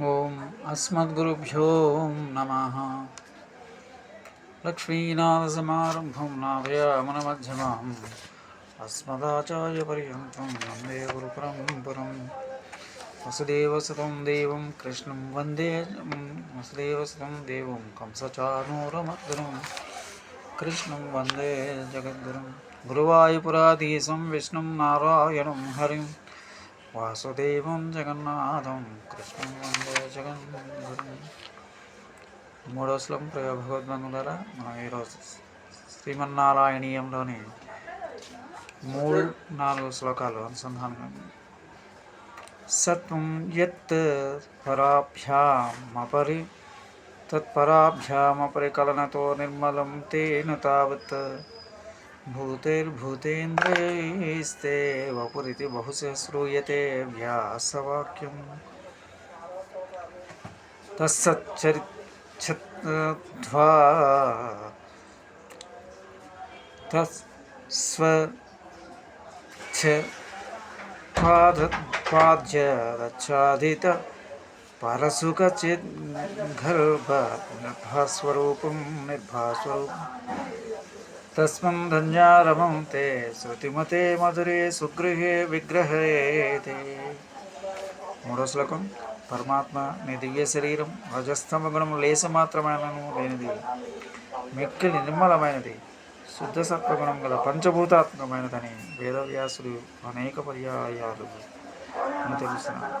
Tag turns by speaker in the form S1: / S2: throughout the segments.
S1: ఓం అస్మద్గురుభ్యో నమ. లక్ష్మీనాథసమారంభం నాభయామనమధ్యమాం అస్మదాచార్యపర్యంతం వందే గురుపరంపరం. వసుదేవసతం దేవం కృష్ణం వందే వసుదేవసతం దేవం కంసచానూరమర్దనం. కృష్ణం వందే జగద్గురం. గురువాయుపురాధీశం విష్ణుం నారాయణం హరిం. వాసుదేవం జగన్నాథం కృష్ణం వందే జగన్ మూడో శ్లోకం ప్రియ భగవద్బంధులారా మనం ఈరోజు శ్రీమన్నారాయణీయంలోని మూడు నాలుగు శ్లోకాలు అనుసంధానం సత్వం యత్ పరాభ్యామపరి తత్పరాభ్యామపరికలనతో నిర్మలం తేన తావత్. भूतेर्भूतेन्द्रैस्ते वपुरिति बहुशः श्रूयते व्यासवाक्यम् तस्सच्चरिच्छत्वा तस्वच्छपादपाद्य रच्छादित परसुखचिद्गर्भनिर्भास्वरूपं निर्भास्वरूपम्। తస్మన్ ధన్యారమం తే శృతిమతే మధురే సుగృహే విగ్రహే మూడో శ్లోకం పరమాత్మ నీ దివ్య శరీరం రజస్తమ గుణము లేస మాత్రమైనను లేనిది మిక్కిలి నిర్మలమైనది శుద్ధ సత్వగుణం గల పంచభూతాత్మకమైనదని వేదవ్యాసుడు అనేక పర్యాయాలు తెలుస్తున్నారు.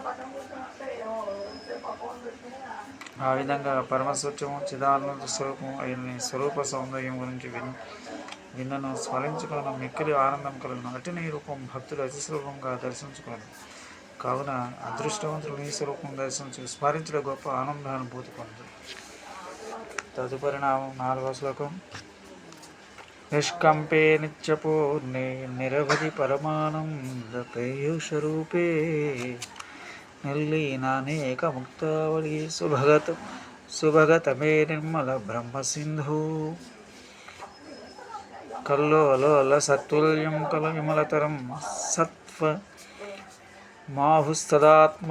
S1: ఆ విధంగా పరమస్వచ్ఛము చిదానంద స్వరూపం అయిన స్వరూప సౌందర్యం గురించి విన్ నిన్నను స్మరించుకున్న మిక్కిలి ఆనందం కలను అటు నీ రూపం భక్తులు అతి స్వరూపంగా దర్శించుకోను కావున అదృష్టవంతులు నీ స్వరూపం దర్శించి స్మరించడం గొప్ప ఆనందానుభూతి పొందు తదుపరి నామం నాలుగవ శ్లోకం. నిష్కంపే నిత్యపూర్ణే నిరవధి పరమానంద పేయుషరూపే నిర్లీనానేక ముక్తావళి సుభగత సుభగతమే నిర్మల బ్రహ్మసింధు. కల్లో కల్లోలోల సత్తుల్యం కల విమలతరం సత్వ మాహుస్తదాత్మ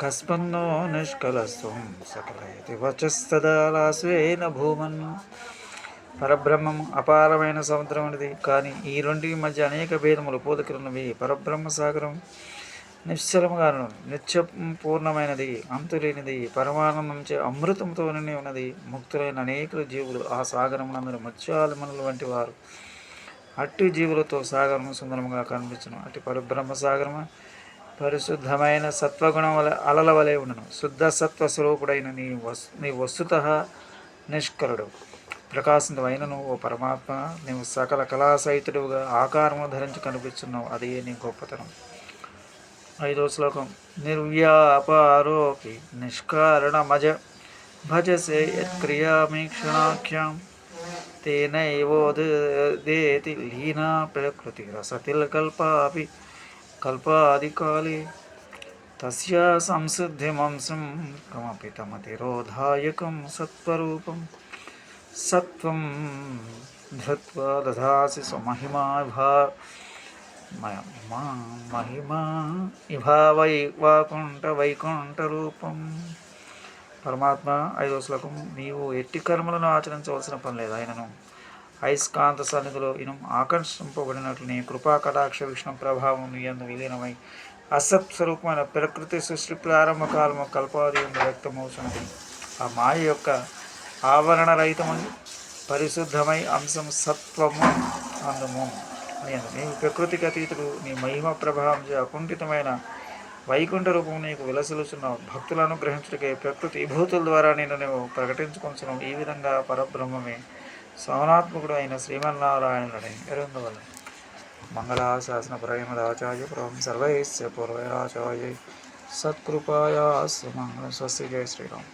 S1: కస్మన్నో నిష్కలస్వం సకలయతి వచస్తదాలాస్వేన భూమన్. పరబ్రహ్మం అపారమైన సముద్రం అనేది కానీ ఈ రెండి మధ్య అనేక భేదములు పోదకులున్నవి పరబ్రహ్మ సాగరం నిశ్చలముగా నిత్యం పూర్ణమైనది అంతులేనిది పరమానందంచే అమృతంతో నిండి ఉన్నది. ముక్తులైన అనేకులు జీవులు ఆ సాగరమునందరూ మత్స్యాలమనులు వంటి వారు. అట్టి జీవులతో సాగరము సుందరముగా కనిపించను. అట్టి పరబ్రహ్మ సాగరము పరిశుద్ధమైన సత్వగుణం వల అలల వలె ఉండను. శుద్ధ సత్వ స్వరూపుడైన నీ వస్ నీ వస్తుత నిష్కరుడు. ప్రకాశితమైనను ఓ పరమాత్మ నీవు సకల కళాసహితుడుగా ఆకారము ధరించి కనిపిస్తున్నావు. అదే నీ గొప్పతనం? ఐదో శ్లోకం. నిర్వ్యాపారోపి నిష్కారణమజ భజసే యత్క్రియామీక్షణాఖ్యాం. తేనైవోదేతి లీనా ప్రకృతి రసతిల్ రసతిల్కల్పాపి కల్పాదికాలే. తస్య సంసిద్ధిమంసం కమపి తమతిరోధాయకం సత్వరూపం. సత్వం ధృత్వా దధాసి స్వమహిమా భా మహిమా ఇభావై వాకుంఠ వైకుంఠ రూపం పరమాత్మ ఐదో శ్లోకం నీవు ఎట్టి కర్మలను ఆచరించవలసిన పని లేదు ఆయనను. అయస్కాంత సన్నిధిలో ఇను ఆకర్షింపబడినట్లుని కృపా కటాక్ష విష్ణు ప్రభావం నీ ఎందు విలీనమై అసత్ స్వరూపమైన ప్రకృతి సృష్టి ప్రారంభ కాలము కల్పాది వ్యక్తమవుతుంది వ్యక్తమవుతున్నది ఆ మాయ యొక్క ఆవరణ రహితమై పరిశుద్ధమై అంశం సత్వము అందము. నేను నీ ప్రకృతికి అతీతుడు. నీ మహిమ ప్రభావం అకుంఠితమైన వైకుంఠ రూపం నీకు విలసిలుచున్నావు భక్తులను గ్రహించటకే ప్రకృతి విభూతుల ద్వారా నేను నువ్వు ప్రకటించుకుంటున్నావు ఈ విధంగా పరబ్రహ్మమే సౌనాత్మకుడు అయిన శ్రీమన్నారాయణుడని ఎరుందవల్ల మంగళాశాసన ప్రేమదాచార్య పురం సర్వైశ్య పూర్వైరాచార్య సత్కృపాయా మంగళ స్వస్తి. జయ శ్రీరామ్.